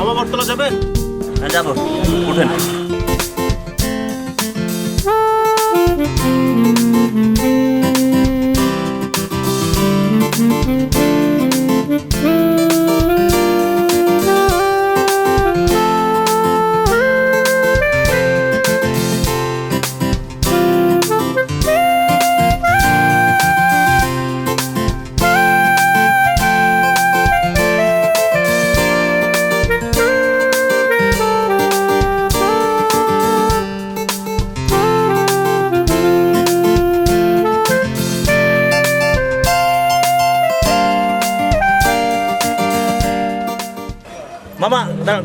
মামা বটতলা যাবেন হ্যাঁ যাব। উঠেন।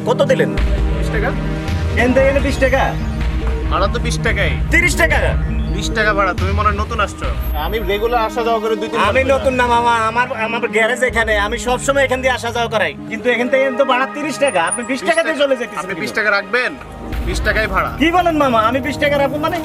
কত দিলেন? বিশ টাকা। এন থেকে এনে বিশ টাকা। ভাড়া তো বিশ টাকাই। তিরিশ টাকা। বিশ টাকা ভাড়া তুমি মনে হয় নতুন আসছো। আমি রেগুলার আসা যাওয়া করে দুই আমি নতুন না মামা আমার আমার গ্যারেজ এখানে আমি সবসময় এখান দিয়ে আসা যাওয়া করাই। কিন্তু এখান থেকে তো ভাড়া তিরিশ টাকা আপনি বিশ টাকা দিয়ে চলে যেতে আপনি বিশ টাকা রাখবেন বিশ টাকাই ভাড়া। কি বলেন মামা আমি বিশ টাকা রাখব মানে?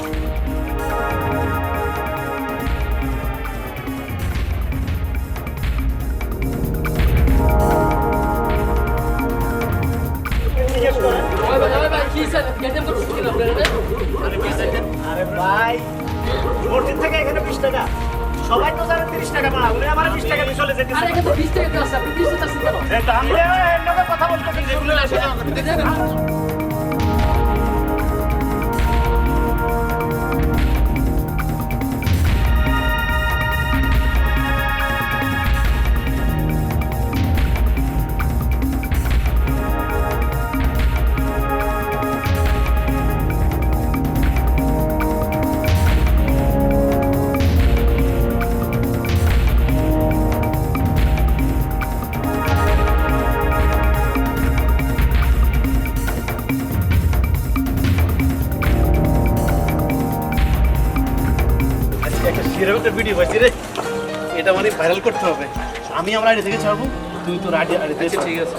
একটা ভিডিও পাইছি রে। এটা মানে ভাইরাল করতে হবে। আমি আমার আইডি থেকে ছাড়বো তুই তোর আইডি আইডি থেকে ঠিক আছে।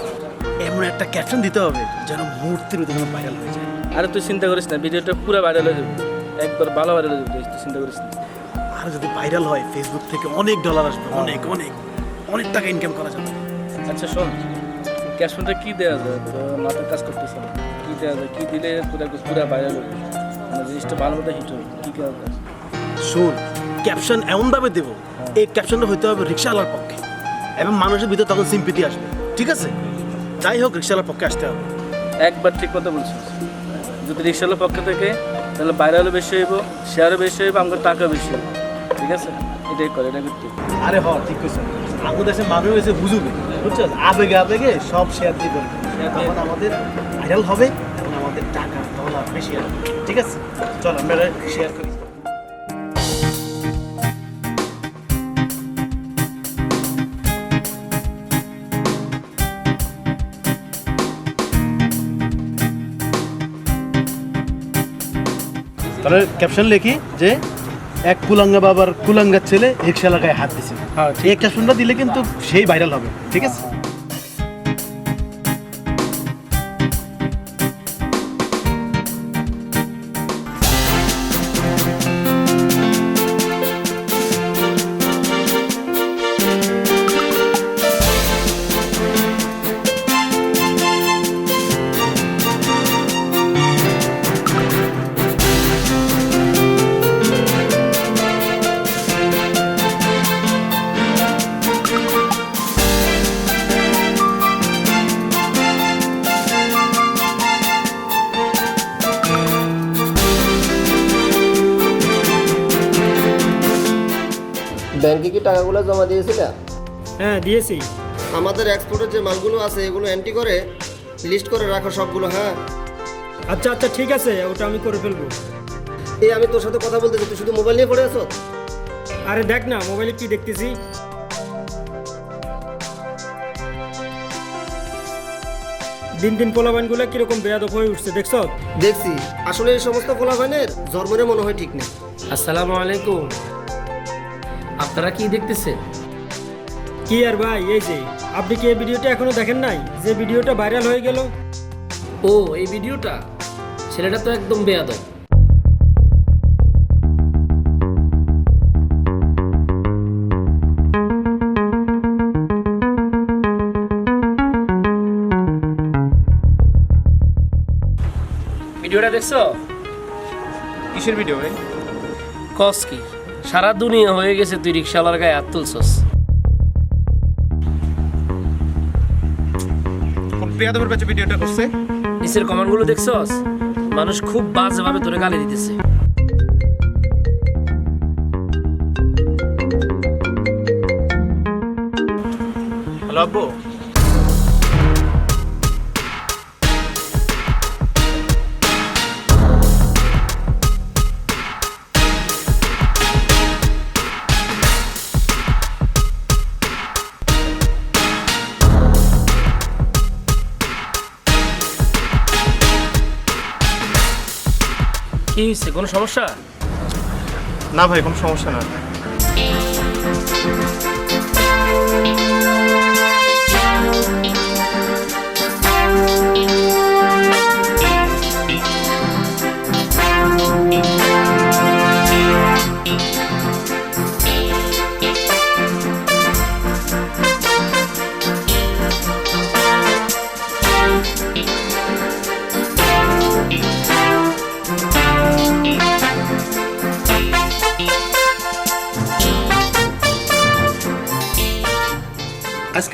এমন একটা ক্যাপশন দিতে হবে যেন মুহূর্তের ভিতরে যেন ভাইরাল হয়ে যায়। আরে তুই চিন্তা করিস না ভিডিওটা পুরো ভাইরাল হয়ে যাবে। একবার ভালো ভাইরাল হয়ে যাবে তুই চিন্তা করিস না। আর যদি ভাইরাল হয় ফেসবুক থেকে অনেক ডলার আসবে অনেক অনেক অনেক টাকা ইনকাম করা যাবে। আচ্ছা শোন ক্যাশফোনটা কি দেওয়া যায়? মাথার কাজ করতেছে না। কি দেওয়া যায়? কি দিলে পুরো পুরো ভাইরাল হবে জিনিসটা ভালো মতো হিট হবে। কি যায় শোন ক্যাপশন এমনভাবে দেবো এই ক্যাপশনটা হইতে হবে রিক্সাওয়ালার পক্ষে। এবং মানুষের ভিতরে তখন সিম্পিতি আসবে। ঠিক আছে? যাই হোক রিক্সাওয়ালার পক্ষে আসতে হবে। একবার ঠিক কথা বলছিস। যদি রিক্সাওয়ালার পক্ষ থেকে তাহলে ভাইরালও বেশি হইব শেয়ারও বেশি হইব আমাদের টাকা বেশি হইব। ঠিক আছে? এটাই করে এটা করতে। আরে হ ঠিক কইছ। আমাদের দেশে মানুষ হয়েছে বুঝুবে বুঝছ? আবেগে আবেগে সব শেয়ার দিয়ে দেবে। তখন আমাদের ভাইরাল হবে এবং আমাদের টাকা ডলার বেশি আসবে। ঠিক আছে? চল আমরা শেয়ার করি। তাহলে ক্যাপশন লিখি যে এক কুলাঙ্গা বাবার কুলাঙ্গার ছেলে রিক্সা এলাকায় হাত দিছে। হ্যাঁ, এই ক্যাপশনটা দিলে কিন্তু সেই ভাইরাল হবে ঠিক আছে? টাকাগুলো জমা দিয়েছিলে? হ্যাঁ দিয়েছি। আমাদের এক্সপোর্টের যে মালগুলো আছে এগুলো এন্ট্রি করে লিস্ট করে রাখো সবগুলো হ্যাঁ? আচ্ছা আচ্ছা ঠিক আছে ওটা আমি করে ফেলব। এই আমি তোর সাথে কথা বলতেছি তুই শুধু মোবাইল নিয়ে পড়ে আছো? আরে দেখ না মোবাইলে কি দেখতেছি? দিন দিন পোলাবানগুলো কীরকম বেয়াদব হয়ে উঠছে দেখছ? দেখছি। আসলে এই সমস্ত ফলাফানের জন্মরে মনে হয় ঠিক নেই। আসসালামু আলাইকুম। আপনারা কি দেখতেছেন? কি আর ভাই এই যে আপনি কি এই ভিডিওটা এখনও দেখেন নাই? যে ভিডিওটা ভাইরাল হয়ে গেল? ও এই ভিডিওটা? ছেলেটা তো একদম বেয়াদব। ভিডিওটা দেখছ? কিসের ভিডিও ভাই? কস কি? সারা দুনিয়া হয়ে গেছে তুই রিক্সাওয়ালার গায়ে হাত তুলছস। কোন প্রিয়াদবের কাছে ভিডিওটা করছে? নিচের কমেন্টগুলো দেখছস? মানুষ খুব বাজেভাবে তোরে গালি দিতেছে। হ্যালো আব্বু। কি হয়েছে কোনো সমস্যা? না ভাই কোনো সমস্যা না।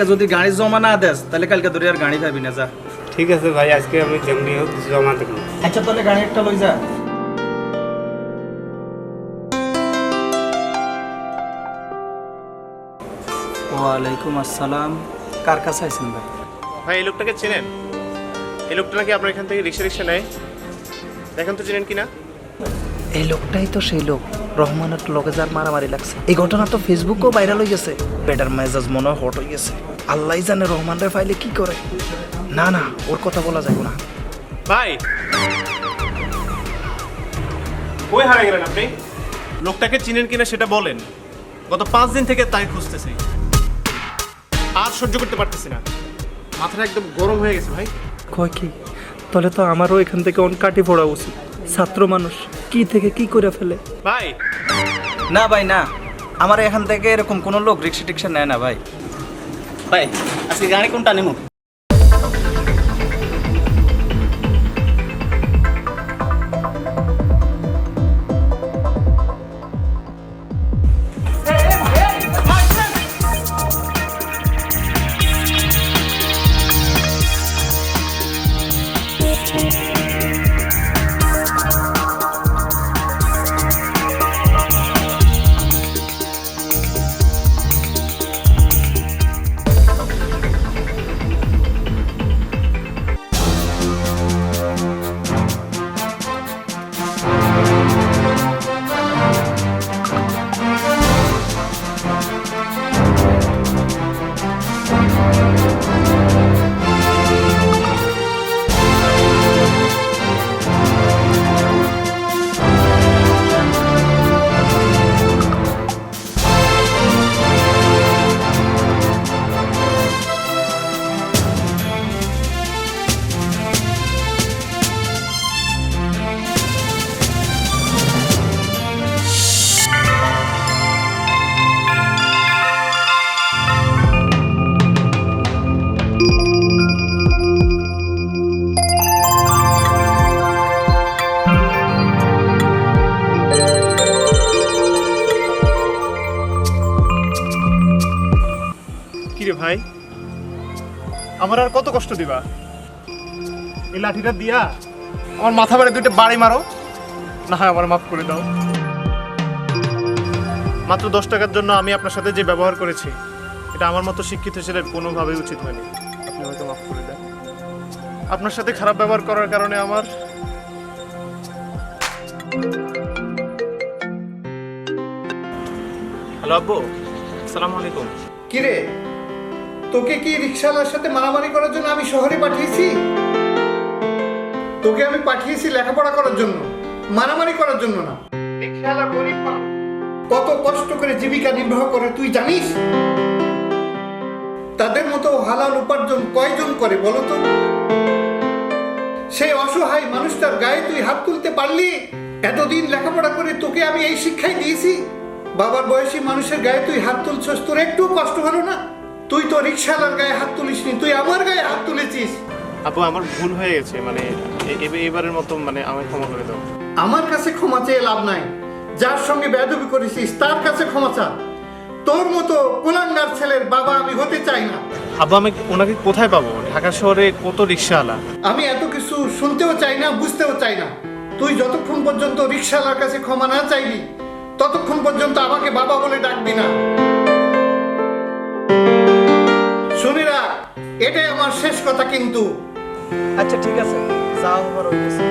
আজকে যদি গাড়ি জমা না দেস তাহলে কালকে তোর আর গাড়ি পাবি না যা। ঠিক আছে ভাই আজকে আমি যেমনি হোক জমা দেবো। আচ্ছা তাহলে গাড়ি একটা লই যা। ওয়ালাইকুম আসসালাম। কার কাছে আছেন ভাই? ভাই এই লোকটাকে চেনেন? এই লোকটা নাকি আপনার এখান থেকে রিক্সা রিক্সা নেয়? দেখেন তো চেনেন কিনা? এই লোকটাই তো সেই লোক। রহমানের লগে যার মারামারি লাগছে। এই ঘটনা তো ফেসবুকেও ভাইরাল হয়ে গেছে। বেটার মেজাজ মনে হট হয়ে গেছে। আল্লাহ জানে রহমান রে ফাইলে কি করে। না না ওর কথা বলা যাবে না। ভাই! কই হারিয়ে গেলেন আপনি? লোকটাকে চিনেন কিনা সেটা বলেন। গত পাঁচ দিন থেকে তাই খুঁজতেছি। আর সহ্য করতে পারতেছি না। মাথাটা একদম গরম হয়ে গেছে ভাই। কয় কি? তাহলে তো আমারও এখান থেকে অন কাটি পড়া উচিত। ছাত্র মানুষ কি থেকে কি করে ফেলে? ভাই! না ভাই, না। আমার এখান থেকে এরকম কোনো লোক রিক্সা টিক্সা নেয় না ভাই। ভাই, আজকে গাড়ি কোনটা নেব ভাই। আমার আর কত কষ্ট দিবা? এই লাঠিটা দিয়া আমার মাথা বাড়ে দুইটা বাড়ি মারো। না হয় আমার মাফ করে দাও। মাত্র দশ টাকার জন্য আমি আপনার সাথে যে ব্যবহার করেছি এটা আমার মতো শিক্ষিত ছেলের কোনোভাবেই উচিত হয়নি। আপনি হয়তো মাফ করে দেন। আপনার সাথে খারাপ ব্যবহার করার কারণে আমার হ্যালো আব্বু আসসালামু আলাইকুম। কিরে? তোকে কি রিক্সাওয়ালার সাথে মারামারি করার জন্য আমি শহরে পাঠিয়েছি? তোকে আমি পাঠিয়েছি লেখাপড়া করার জন্য মারামারি করার জন্য না। রিক্সাওয়ালা গরিব কত কষ্ট করে জীবিকা নির্বাহ করে তুই জানিস? তাদের মতো হালাল উপার্জন কয়জন করে বলো তো? সেই অসহায় মানুষটার গায়ে তুই হাত তুলতে পারলি? এতদিন লেখাপড়া করে তোকে আমি এই শিক্ষাই দিয়েছি। বাবার বয়সী মানুষের গায়ে তুই হাত তুলছস তোর একটু কষ্ট হলো না? তুই তো রিক্সাওয়ালার গায়ে হাত তুলিসনি তুই আমার গায়ে হাত তুলেছিস। আব্বু আমার ভুল হয়ে গেছে মানে এবারের মতো মানে আমায় ক্ষমা করে দাও। আমার কাছে ক্ষমা চেয়ে লাভ নাই। যার সঙ্গে বেয়াদবি করেছিস তার কাছে ক্ষমা চা। তোর মতো কুলাঙ্গার ছেলের বাবা আমি হতে চাই না। আব্বু আমি ওনাকে কোথায় পাবো? ঢাকা শহরে কত রিক্সাওয়ালা আমি এত কিছু শুনতেও চাই না বুঝতেও চাই না। তুই যতক্ষণ পর্যন্ত রিক্সাওয়ালার কাছে ক্ষমা না চাইবি ততক্ষণ পর্যন্ত আমাকে বাবা বলে ডাকবি না। এটাই আমার শেষ কথা কিন্তু। আচ্ছা ঠিক আছে। যা হবার হইতেছে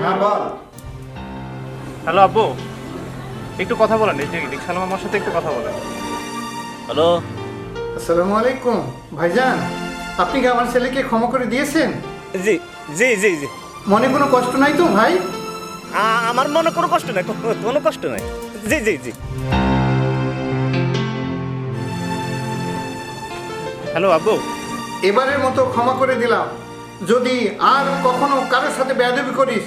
হ্যাঁ বল। হ্যালো আব্বু। একটু কথা বলেন এই যে রিক্সাওয়ালা মামার সাথে একটু কথা বলেন। হ্যালো। আসসালামু আলাইকুম ভাইজান। আপনি কি আমার ছেলেকে ক্ষমা করে দিয়েছেন? জি জি জি জি। মনে কোনো কষ্ট নাই তো ভাই? আ- আমার মনে কোনো কষ্ট নাই কোনো- কোনো কষ্ট নাই। জি জি জি। হ্যালো আব্বু। এবারের মতো ক্ষমা করে দিলাম। যদি আর কখনো কারোর সাথে বেয়াদবি করিস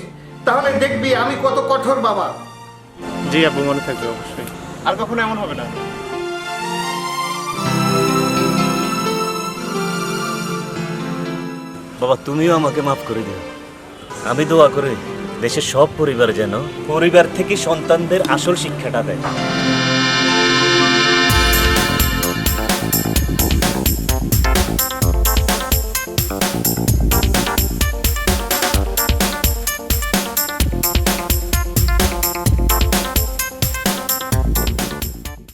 তাহলে দেখবি আমি কত কঠোর বাবা। জি আব্বু মনে থাকবে অবশ্যই। আর কখনো এমন হবে না। বাবা, তুমিও আমাকে মাফ করে দিও। আমি দোয়া করি, দেশের সব পরিবার যেন পরিবার থেকে সন্তানদের আসল শিক্ষাটা দেয়।